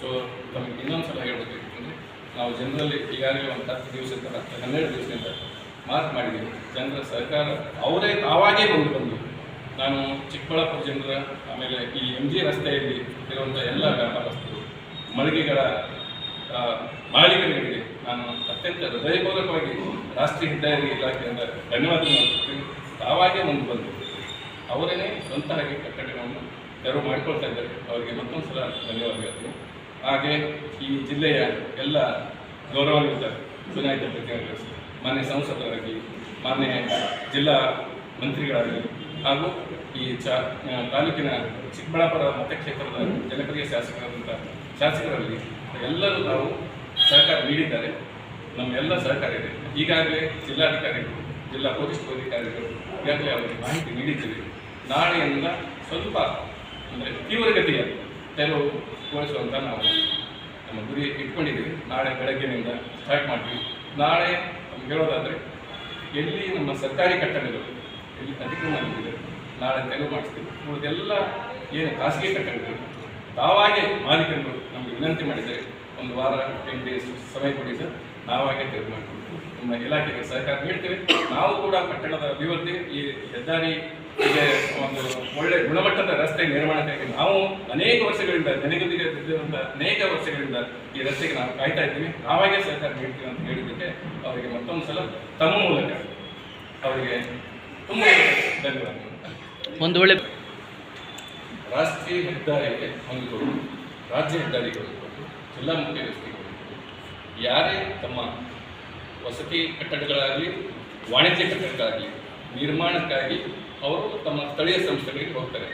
So ನಮಗೆ ಇನ್ನೊಂದು ಸಲ ಹೇಳಬೇಕಾಗಿತ್ತು ನಾವು ಜನರಲ್ಲಿ ಈಗಾಗಲೇ ಒಂದು ಹತ್ತು ದಿವಸ ಹತ್ತು ಹನ್ನೆರಡು ದಿವಸದಿಂದ ಮಾರ್ಕ್ ಮಾಡಿದ್ದೀವಿ ಜನರ ಸರ್ಕಾರ ಅವರೇ ತಾವಾಗೇ ಬಂದು ಬಂದು, ನಾನು ಚಿಕ್ಕಬಳ್ಳಾಪುರ ಜನರ, ಆಮೇಲೆ ಈ ಎಂ ಜಿ ರಸ್ತೆಯಲ್ಲಿ ಇರುವಂಥ ಎಲ್ಲ ವ್ಯಾಪಾರಸ್ಥರು, ಮಳಿಗೆಗಳ ಮಾಲೀಕರಿಗೆ ನಾನು ಅತ್ಯಂತ ಹೃದಯಪೂರ್ವಕವಾಗಿ ರಾಷ್ಟ್ರೀಯ ಹೆದ್ದಾರಿ ಇಲಾಖೆಯಿಂದ ಅರ್ಪಿಸ್ತೀನಿ. ತಾವಾಗೇ ಮುಂದೆ ಬಂದು ಅವರೇ ಸ್ವಂತವಾಗಿ ಕಟ್ಟಡಗಳನ್ನು ತೆರವು ಮಾಡಿಕೊಳ್ತಾ ಇದ್ದಾರೆ. ಅವರಿಗೆ ಮತ್ತೊಂದು ಸಲ ಧನ್ಯವಾದ ಹೇಳ್ತೀನಿ ಹಾಗೆ ಈ ಜಿಲ್ಲೆಯ ಎಲ್ಲ ಗೌರವಾನ್ವಿತ ಚುನಾಯಿತ ಪ್ರತಿನಿಧಿಗಳು ಮಾನ್ಯ ಸಂಸದರಾಗಿ ಮಾನ್ಯ ಜಿಲ್ಲಾ ಮಂತ್ರಿಗಳಾಗಲಿ, ಹಾಗೂ ಈ ಚಾ ತಾಲೂಕಿನ ಚಿಕ್ಕಬಳ್ಳಾಪುರ ಮತಕ್ಷೇತ್ರದ ಜನಪ್ರಿಯ ಶಾಸಕರಾದಂಥ ಶಾಸಕರಲ್ಲಿ ಎಲ್ಲರೂ ನಾವು ಸಹಕಾರ ನೀಡಿದ್ದಾರೆ. ನಮ್ಮೆಲ್ಲ ಸಹಕಾರ ಇದೆ ಈಗಾಗಲೇ ಜಿಲ್ಲಾಧಿಕಾರಿಗಳು, ಜಿಲ್ಲಾ ಪೊಲೀಸ್ ಅಧಿಕಾರಿಗಳು ಈಗಾಗಲೇ ಅವರಿಗೆ ಮಾಹಿತಿ ನೀಡಿದ್ದೀವಿ. ನಾಳೆಯಿಂದ ಸ್ವಲ್ಪ ಅಂದರೆ ತೀವ್ರಗತಿಯ ತೆರವುಗೊಳಿಸುವಂಥ ನಾವು ನಮ್ಮ ಗುರಿ ಇಟ್ಕೊಂಡಿದ್ದೀವಿ. ನಾಳೆ ಬೆಳಗ್ಗೆನಿಂದ ಸ್ಟಾರ್ಟ್ ಮಾಡ್ತೀವಿ. ನಾಳೆ ನಮ್ಗೆ ಹೇಳೋದಾದರೆ, ಎಲ್ಲಿ ನಮ್ಮ ಸರ್ಕಾರಿ ಕಟ್ಟಡಗಳು, ಎಲ್ಲಿ ಅಧಿಕೃತ ಆಗಿದೆ ನಾಳೆ ತೆರವು ಮಾಡಿಸ್ತೀವಿ. ಉಳಿದೆಲ್ಲ ಏನು ಖಾಸಗಿ ಕಟ್ಟಡಗಳು? ತಾವಾಗೆ ಮಾಲೀಕರು ನಮಗೆ ವಿನಂತಿ ಮಾಡಿದರೆ ಒಂದು ವಾರ ಟೆನ್ ಡೇಸ್ ಸಮಯ ಕೊಡಿ ಸರ್. ನಾವಾಗೆ ತೆರವು ಮಾಡ್ತೀವಿ. ನಮ್ಮ ಇಲಾಖೆಗೆ ಸಹಕಾರ ನೀಡ್ತೇವೆ. ನಾವು ಕೂಡ ಕಟ್ಟಡದ ಅಭಿವೃದ್ಧಿ, ಈ ಹೆದ್ದಾರಿ ಹೀಗೆ ಒಂದು ಒಳ್ಳೆ ಗುಣಮಟ್ಟದ ರಸ್ತೆ ನಿರ್ಮಾಣಕ್ಕಾಗಿ ನಾವು ಅನೇಕ ವರ್ಷಗಳಿಂದ ಜನಗದಿಗೆ ಅನೇಕ ವರ್ಷಗಳಿಂದ ಈ ರಸ್ತೆಗೆ ನಾವು ಕಾಯ್ತಾ ಇದ್ದೀವಿ. ನಾವಾಗೆ ಸರ್ಕಾರ ನೀಡ್ತೀವಿ ಅಂತ ಹೇಳಿದ್ದಕ್ಕೆ ಅವರಿಗೆ ಮತ್ತೊಂದು ಸಲ ತಮ್ಮ ಮೂಲಕ ಅವರಿಗೆ ತುಂಬ ಧನ್ಯವಾದ ಒಂದು ಒಳ್ಳೆ ರಾಷ್ಟ್ರೀಯ ಹೆದ್ದಾರಿಗೆ ಹೊಂದಿಕೊಂಡು ರಾಜ್ಯ ಹೆದ್ದಾರಿಗಳು ಹೊಂದಿಕೊಂಡು ಜಿಲ್ಲಾ ಮುಖ್ಯ ಇರ್ಬೋದು, ಯಾರೇ ತಮ್ಮ ವಸತಿ ಕಟ್ಟಡಗಳಾಗಲಿ ವಾಣಿಜ್ಯ ಕಟ್ಟಡಗಳಾಗಲಿ ನಿರ್ಮಾಣಕ್ಕಾಗಿ ಅವರು ತಮ್ಮ ಸ್ಥಳೀಯ ಸಂಸ್ಥೆಗಳಿಗೆ ಹೋಗ್ತಾರೆ.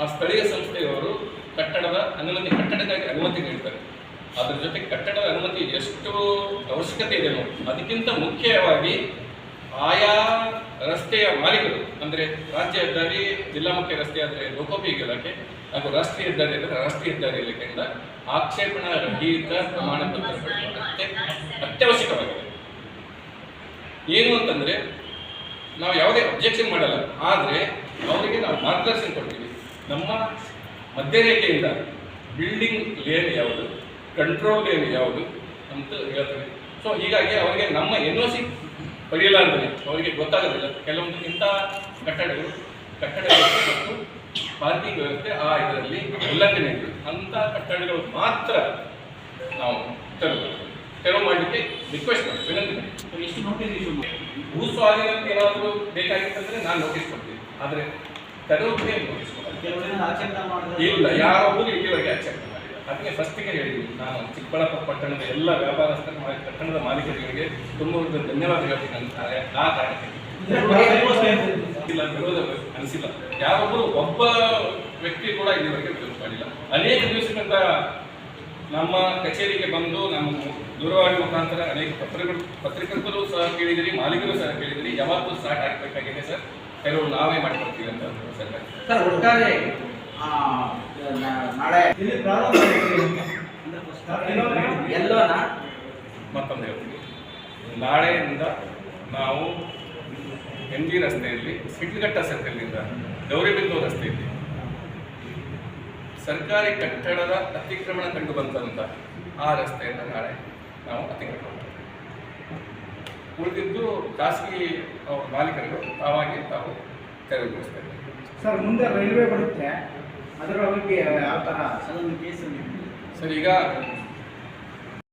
ಆ ಸ್ಥಳೀಯ ಸಂಸ್ಥೆಯವರು ಕಟ್ಟಡದ ಅನುಮತಿ, ಕಟ್ಟಡಕ್ಕಾಗಿ ಅನುಮತಿ ನೀಡ್ತಾರೆ. ಅದರ ಜೊತೆ ಕಟ್ಟಡದ ಅನುಮತಿ ಎಷ್ಟು ಅವಶ್ಯಕತೆ ಇದೆ ನೋಡಿ. ಅದಕ್ಕಿಂತ ಮುಖ್ಯವಾಗಿ ಆಯಾ ರಸ್ತೆಯ ಮಾಲೀಕರು, ಅಂದರೆ ರಾಜ್ಯ ಹೆದ್ದಾರಿ, ಜಿಲ್ಲಾ ಮುಖ್ಯ ರಸ್ತೆ ಆದರೆ ಲೋಕೋಪಯೋಗಿ ಇಲಾಖೆ ಹಾಗೂ ರಾಷ್ಟ್ರೀಯ ಹೆದ್ದಾರಿ ಅಂದರೆ ರಾಷ್ಟ್ರೀಯ ಹೆದ್ದಾರಿ ಇಲಾಖೆಯಿಂದ ಆಕ್ಷೇಪಣಾ ರಹಿತ ಪ್ರಮಾಣ ಪತ್ರ ಅತ್ಯವಶ್ಯಕವಾಗಿದೆ. ಏನು ಅಂತಂದರೆ ನಾವು ಯಾವುದೇ ಅಬ್ಜೆಕ್ಷನ್ ಮಾಡಲ್ಲ. ಆದರೆ ಅವರಿಗೆ ನಾವು ಮಾರ್ಗದರ್ಶನ ಕೊಡ್ತೀವಿ. ನಮ್ಮ ಮಧ್ಯರೇಖೆಯಿಂದ ಬಿಲ್ಡಿಂಗ್ ಲೇನ್ ಯಾವುದು ಕಂಟ್ರೋಲ್ ಲೇನ್ ಯಾವುದು ಅಂತ ಹೇಳ್ತೀವಿ. ಸೊ ಹೀಗಾಗಿ ಅವರಿಗೆ ನಮ್ಮ ಎನ್ ಒ ಸಿ ಪಡೆಯಲಾರ್ದೇ ಅವರಿಗೆ ಗೊತ್ತಾಗೋದಿಲ್ಲ. ಕೆಲವೊಂದು ಇಂಥ ಕಟ್ಟಡಗಳು ಕಟ್ಟಡ ಮತ್ತು ಪಾರ್ಕಿಂಗ್ ವ್ಯವಸ್ಥೆ ಆ ಇದರಲ್ಲಿ ಉಲ್ಲಂಘನೆ ಇದೆ. ಅಂಥ ಕಟ್ಟಡಗಳು ಮಾತ್ರ ನಾವು ತೆರವು. ತೆರವು ಮಾಡಲಿಕ್ಕೆ ರಿಕ್ವೆಸ್ಟ್ ಮಾಡಿ ವಿನಂತಿ ಮಾಡಿ ಎಷ್ಟು ನೋಟಿಸ್ ಇಶ್ಯೂ ಭೂ ಸ್ವಾಧೀನ ಏನಾದರೂ ಬೇಕಾಗಿತ್ತಂದ್ರೆ ನಾನು ನೋಟಿಸ್ ಕೊಡ್ತೀನಿ. ಆದರೆ ತೆರವುಗೆ ನೋಟಿಸ್ ಮಾಡಿದ್ರೆ ಇಲ್ಲ ಯಾರೊಬ್ಬರು ಇಲ್ಲಿವರೆಗೆ ಆಚರಣೆ ಮಾಡಿಲ್ಲ ಅದಕ್ಕೆ ಫಸ್ಟಿಗೆ ಹೇಳಿದ್ದೀನಿ. ನಾನು ಚಿಕ್ಕಬಳ್ಳಾಪುರ ಪಟ್ಟಣದ ಎಲ್ಲ ವ್ಯಾಪಾರಸ್ಥರ ಪಟ್ಟಣದ ಮಾಲೀಕರಿಗೆ ತುಂಬ ಒಂದು ಧನ್ಯವಾದ ಹೇಳ್ತೀನಿ ಅಂತಾರೆ ಆ ಕಾರಣಕ್ಕೆ. ಇಲ್ಲ ವಿರೋಧ ಅನಿಸಿಲ್ಲ. ಯಾರೊಬ್ಬರು ಒಬ್ಬ ವ್ಯಕ್ತಿ ಕೂಡ ಇಲ್ಲಿವರೆಗೆ ವಿರೋಧ ಮಾಡಿಲ್ಲ. ಅನೇಕ ದಿವಸಗಳಿಂದ ನಮ್ಮ ಕಚೇರಿಗೆ ಬಂದು ನಮ್ಮ ದೂರವಾಣಿ ಮುಖಾಂತರ ಅನೇಕ ಪತ್ರಗಳು ಪತ್ರಿಕರ್ತರು ಸಹ ಕೇಳಿದಿರಿ ಮಾಲೀಕರು ಸಹ ಕೇಳಿದಿರಿ. ಯಾವತ್ತೂ ಸ್ಟಾರ್ಟ್ ಆಗಬೇಕಾಗಿದೆ ಸರ್. ಕೆಲವು ನಾವೇ ಮಾಡಿಕೊಡ್ತೀವಿ ಅಂತ ಸರ್. ಸರ್ ಒಟ್ಟಾರೆ ಆ, ನಾಳೆ ಇಲ್ಲಿ ಪ್ರಾರಂಭ ಎಲ್ಲೋನ? ಮತ್ತೊಂದು ಹೇಳ್ತೀನಿ. ನಾಳೆಯಿಂದ ನಾವು ಎಂ ಜಿ ರಸ್ತೆಯಲ್ಲಿ ಸಿಡ್ಲಘಟ್ಟ ಸರ್ಕಲ್ನಿಂದ ಗೌರಿಬಿಂದು ರಸ್ತೆಯಲ್ಲಿ ಸರ್ಕಾರಿ ಕಟ್ಟಡದ ಅತಿಕ್ರಮಣ ಕಂಡು ಬಂದಂಥ ಆ ರಸ್ತೆಯನ್ನು ನಾಳೆ ನಾವು ಅತಿಕ್ರಮಣ ಮಾಡ್ತೀವಿ. ಉಳಿದಿದ್ದು ಖಾಸಗಿ ಮಾಲೀಕರು ತಾವಾಗಿ ತಾವು ತೆರವುಗೊಳಿಸ್ತೇವೆ ಸರ್ ಮುಂದೆ ರೈಲ್ವೆ ಬರುತ್ತೆ ಅದರ ಬಗ್ಗೆ ಯಾವ ಥರ ಸರ್ ಈಗ